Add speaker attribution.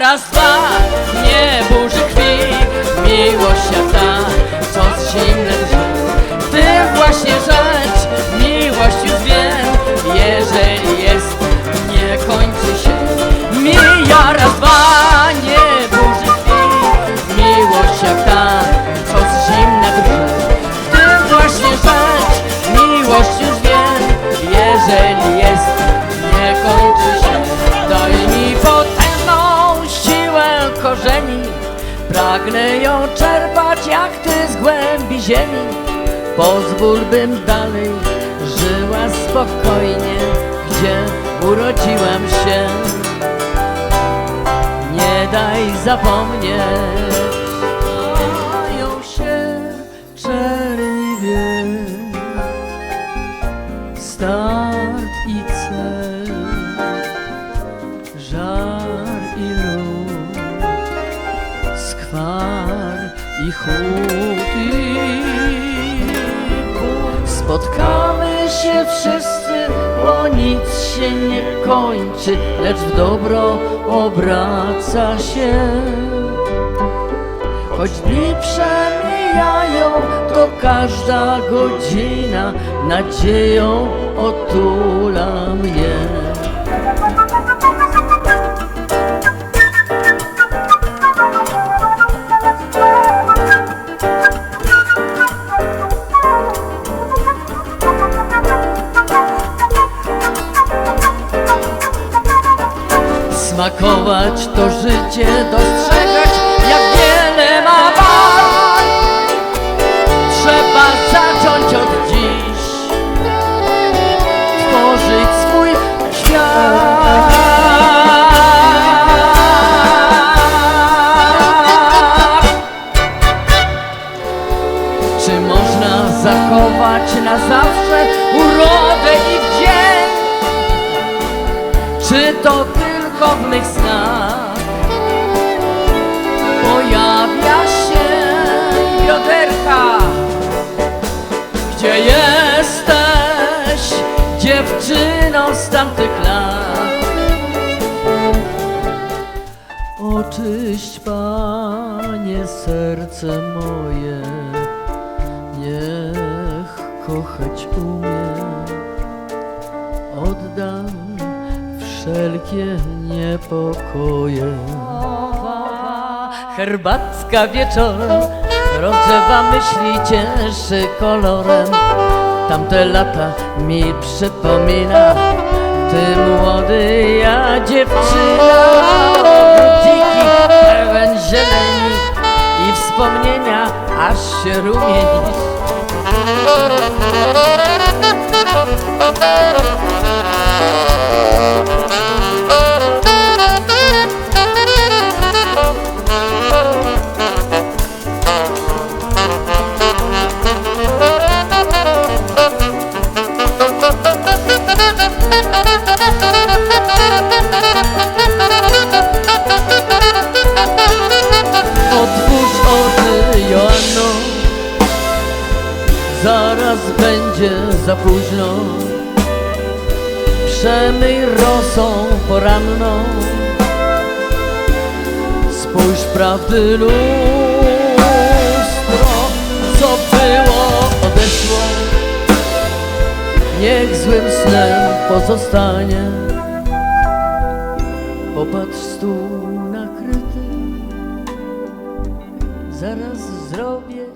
Speaker 1: raz, dwa, nie burzy krwi Miłość jak ta, co z zimne W tym właśnie rzecz, miłość już wiem Jeżeli jest, nie kończy się. Mija raz, dwa, nie burzy krwi Miłość jak ta, co z zimne W tym właśnie rzecz, miłość już wiem Jeżeli Pragnę ją czerpać jak ty z głębi ziemi. Pozwól bym dalej żyła spokojnie Gdzie urodziłam się. Nie daj zapomnieć ból. Spotkamy się wszyscy, bo nic się nie kończy Lecz w dobro obraca się Choć dni przemijają, to każda godzina nadzieją otula mnie. Smakować to życie, dostrzegać jak wiele ma Gdzie jesteś, dziewczyno z tamtych lat? Oczyść, Panie, serce moje, niech kochać umie. Oddam wszelkie niepokoje. Herbatka wieczorem rozgrzewa myśli cieszy kolorem. Tamte lata mi przypomina, ty młody, ja dziewczyna. Ogród dziki, pełen zieleni i wspomnienia, aż się rumienisz. Zaraz będzie za późno. Przemyj rosą poranną Spójrz prawdy lustro Co było, odeszło. Niech złym snem pozostanie. Popatrz stół nakryty. Zaraz zrobię.